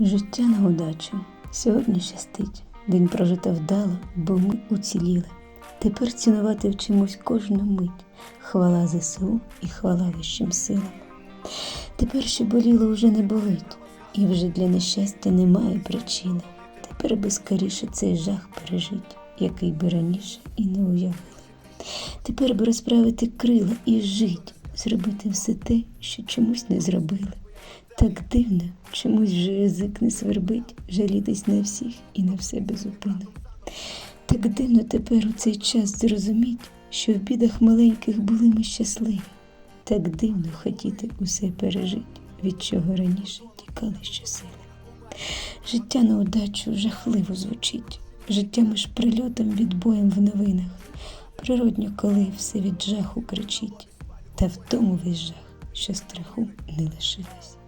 Життя на удачу. Сьогодні щастить. День прожито вдало, бо ми уціліли. Тепер цінувати вчимось кожну мить. Хвала ЗСУ і хвала вищим силам. Тепер, що боліло, уже не болить, і вже для нещастя немає причини. Тепер би скоріше цей жах пережить, який би раніше і не уявили. Тепер би розправити крила і жить, зробити все те, що чомусь не зробили. Так дивно, чомусь вже язик не свербить, жалітись на всіх і на все без зупину. Так дивно тепер у цей час зрозуміть, що в бідах маленьких були ми щасливі. Так дивно хотіти усе пережить, від чого раніше тікали щосили. Життя на удачу жахливо звучить, життя між прильотом відбоєм в новинах. Природньо, коли все від жаху кричить, та в тому весь жах, що страху не лишилось.